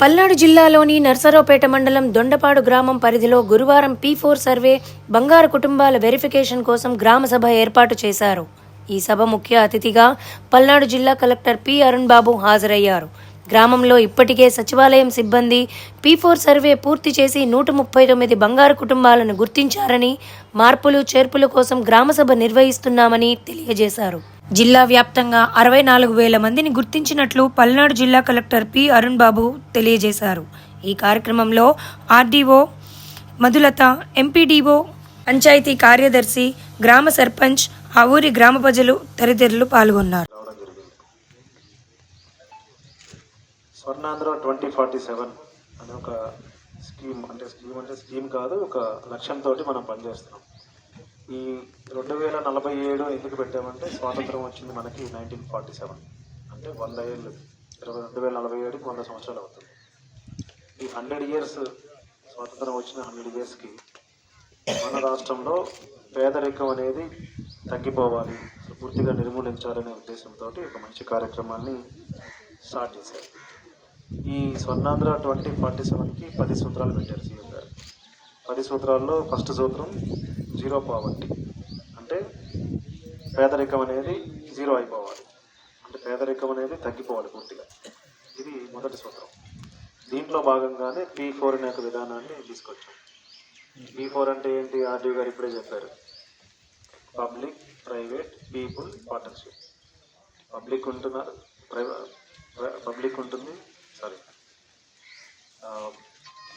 పల్నాడు జిల్లాలోని నర్సరావుపేట మండలం దొండపాడు గ్రామం పరిధిలో గురువారం పీ ఫోర్ సర్వే బంగారు కుటుంబాల వెరిఫికేషన్ కోసం గ్రామ సభ ఏర్పాటు చేశారు. ఈ సభ ముఖ్య అతిథిగా పల్నాడు జిల్లా కలెక్టర్ పి అరుణ్ బాబు హాజరయ్యారు. గ్రామంలో ఇప్పటికే సచివాలయం సిబ్బంది పీ ఫోర్ సర్వే పూర్తి చేసి నూట ముప్పై తొమ్మిది బంగారు కుటుంబాలను గుర్తించారని మార్పులు చేర్పుల కోసం గ్రామసభ నిర్వహిస్తున్నామని తెలియజేశారు. జిల్లా వ్యాప్తంగా అరవై నాలుగు వేల మందిని గుర్తించినట్లు పల్నాడు జిల్లా కలెక్టర్ పి అరుణ్ బాబు తెలియజేశారు. ఈ కార్యక్రమంలో ఆర్డీఓ మధులత ఎంపీడీఓ పంచాయతీ కార్యదర్శి గ్రామ సర్పంచ్ ఆ ఊరి గ్రామ ప్రజలు తదితరులు పాల్గొన్నారు. స్వర్ణాంధ్ర ట్వంటీ ఫార్టీ సెవెన్ అనే ఒక స్కీమ్ అంటే స్కీమ్ అంటే స్కీమ్ కాదు ఒక లక్ష్యంతో మనం పనిచేస్తున్నాం. ఈ రెండు వేల నలభై ఏడు ఎందుకు పెట్టామంటే స్వాతంత్రం వచ్చింది మనకి నైన్టీన్ ఫార్టీ సెవెన్. అంటే వంద ఏళ్ళు ఇరవై రెండు వేల నలభై ఏడుకి వంద సంవత్సరాలు అవుతుంది. ఈ హండ్రెడ్ ఇయర్స్ స్వాతంత్రం వచ్చిన హండ్రెడ్ ఇయర్స్కి మన రాష్ట్రంలో పేదరికం అనేది తగ్గిపోవాలి పూర్తిగా నిర్మూలించాలనే ఉద్దేశంతో ఒక మంచి కార్యక్రమాన్ని స్టార్ట్ చేశారు. ఈ స్వర్ణాంధ్ర ట్వంటీ ఫార్టీ సెవెన్కి పది సూత్రాలు పెట్టారు సీఎం గారు. పది సూత్రాల్లో ఫస్ట్ సూత్రం జీరో పావర్టీ. అంటే పేదరికం అనేది జీరో అయిపోవాలి. అంటే పేదరికం అనేది తగ్గిపోవాలి పూర్తిగా. ఇది మొదటి సూత్రం. దీంట్లో భాగంగానే పీ ఫోర్ అనే ఒక విధానాన్ని తీసుకొచ్చాం. పీ ఫోర్ అంటే ఏంటి? ఆర్డీ గారు ఇప్పుడే చెప్పారు. Public private people partnership. Public ఉంటున్నారు. ప్రైవేట్ పబ్లిక్ ఉంటుంది. సారీ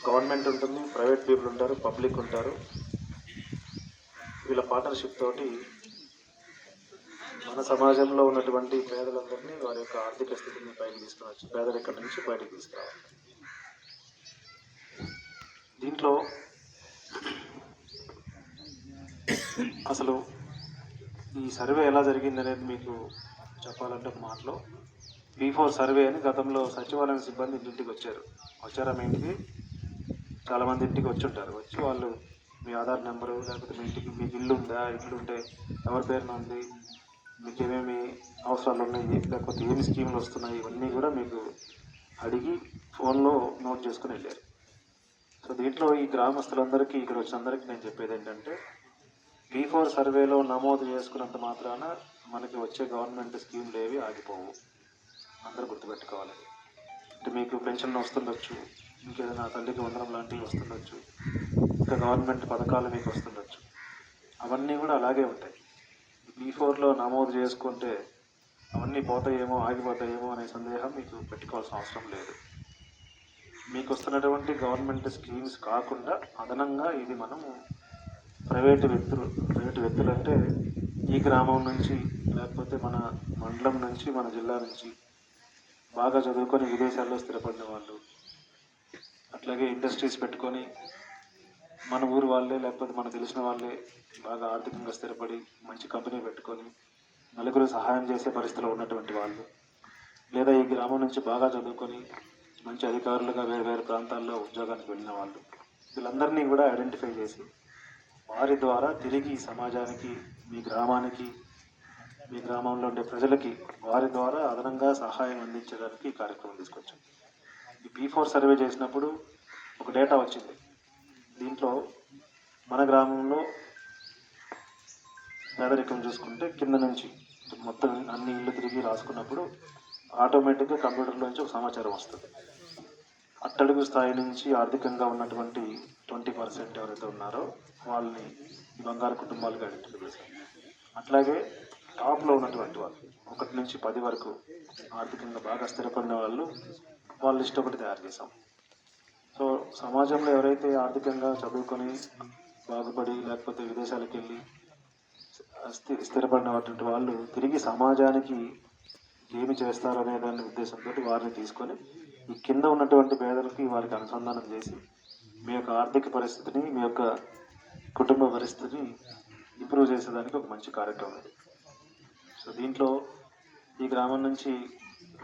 గవర్నమెంట్ uh, ఉంటుంది ప్రైవేట్ పీపుల్ ఉంటారు పబ్లిక్ ఉంటారు. వీళ్ళ పార్ట్నర్షిప్ తోటి మన సమాజంలో ఉన్నటువంటి పేదలందరినీ వారి యొక్క ఆర్థిక స్థితిని బయటకు తీసుకురావచ్చు. పేదరికం నుంచి బయటకు తీసుకురావాలి. దీంట్లో అసలు ఈ సర్వే ఎలా జరిగింది అనేది మీకు చెప్పాలంటే మాటలో బీఫోర్ సర్వే అని గతంలో సచివాలయం సిబ్బంది ఇంటింటికి వచ్చారు. వచ్చారా మీ ఇంటికి? చాలామంది ఇంటికి వచ్చి ఉంటారు వచ్చి వాళ్ళు మీ ఆధార్ నెంబరు లేకపోతే మీ ఇంటికి మీకు ఇల్లు ఉందా? ఇల్లు ఉంటే ఎవరి పేరున ఉంది? మీకు ఏమేమి అవసరాలు ఉన్నాయి? లేకపోతే ఏమి స్కీములు వస్తున్నాయి? ఇవన్నీ కూడా మీకు అడిగి ఫోన్లో నోట్ చేసుకుని వెళ్ళారు. సో దీంట్లో ఈ గ్రామస్తులందరికీ ఇక్కడ వచ్చిన అందరికీ నేను చెప్పేది ఏంటంటే బీ ఫోర్ సర్వేలో నమోదు చేసుకున్నంత మాత్రాన మనకి వచ్చే గవర్నమెంట్ స్కీమ్లు ఏవి ఆగిపోవు. అందరూ గుర్తుపెట్టుకోవాలి. అంటే మీకు పెన్షన్ వస్తుండొచ్చు ఇంకేదైనా తల్లికి వందనం లాంటివి వస్తుండొచ్చు ఇంకా గవర్నమెంట్ పథకాలు మీకు వస్తుండొచ్చు. అవన్నీ కూడా అలాగే ఉంటాయి. బీ ఫోర్లో నమోదు చేసుకుంటే అవన్నీ పోతాయేమో ఆగిపోతాయేమో అనే సందేహం మీకు పెట్టుకోవాల్సిన అవసరం లేదు. మీకు వస్తున్నటువంటి గవర్నమెంట్ స్కీమ్స్ కాకుండా అదనంగా ఇది మనము ప్రైవేటు వ్యక్తులు ప్రైవేటు వ్యక్తులు అంటే ఈ గ్రామం నుంచి లేకపోతే మన మండలం నుంచి మన జిల్లా నుంచి బాగా చదువుకొని విదేశాల్లో స్థిరపడిన వాళ్ళు. అట్లాగే ఇండస్ట్రీస్ పెట్టుకొని మన ఊరు వాళ్ళే లేకపోతే మనకు తెలిసిన వాళ్ళే బాగా ఆర్థికంగా స్థిరపడి మంచి కంపెనీ పెట్టుకొని నలుగురు సహాయం చేసే పరిస్థితిలో ఉన్నటువంటి వాళ్ళు. లేదా ఈ గ్రామం నుంచి బాగా చదువుకొని మంచి అధికారులుగా వేరు వేరు ప్రాంతాల్లో ఉద్యోగానికి వెళ్ళిన వాళ్ళు. వీళ్ళందరినీ కూడా ఐడెంటిఫై చేసి వారి ద్వారా తిరిగి ఈ సమాజానికి మీ గ్రామానికి మీ గ్రామంలో ఉండే ప్రజలకి వారి ద్వారా అదనంగా సహాయం అందించడానికి ఈ కార్యక్రమం తీసుకొచ్చాం. ఈ బీ ఫోర్ సర్వే చేసినప్పుడు ఒక డేటా వచ్చింది. దీంట్లో మన గ్రామంలో పేదరికం చూసుకుంటే కింద నుంచి మొత్తం అన్ని ఇళ్ళు తిరిగి రాసుకున్నప్పుడు ఆటోమేటిక్గా కంప్యూటర్లోంచి ఒక సమాచారం వస్తుంది. అట్టడుగు స్థాయి నుంచి ఆర్థికంగా ఉన్నటువంటి ట్వంటీ పర్సెంట్ ఎవరైతే ఉన్నారో వాళ్ళని బంగారు కుటుంబాలుగా ఐడెంటిఫై అట్లాగే టాప్లో ఉన్నటువంటి వాళ్ళు. ఒకటి నుంచి పది వరకు ఆర్థికంగా బాగా స్థిరపడిన వాళ్ళు వాళ్ళ లిస్ట్ ఒకటి తయారు చేసాం సో సమాజంలో ఎవరైతే ఆర్థికంగా చదువుకొని బాగుపడి లేకపోతే విదేశాలకు వెళ్ళి స్థి- స్థిరపడినటువంటి వాళ్ళు తిరిగి సమాజానికి ఏమి చేస్తారు అనే దాని ఉద్దేశంతో వారిని తీసుకొని ఈ కింద ఉన్నటువంటి పేదలకి వారికి అనుసంధానం చేసి మీ యొక్క ఆర్థిక పరిస్థితిని మీ యొక్క కుటుంబ పరిస్థితిని ఇంప్రూవ్ చేసేదానికి ఒక మంచి కార్యక్రమం ఇది. సో దీంట్లో ఈ గ్రామం నుంచి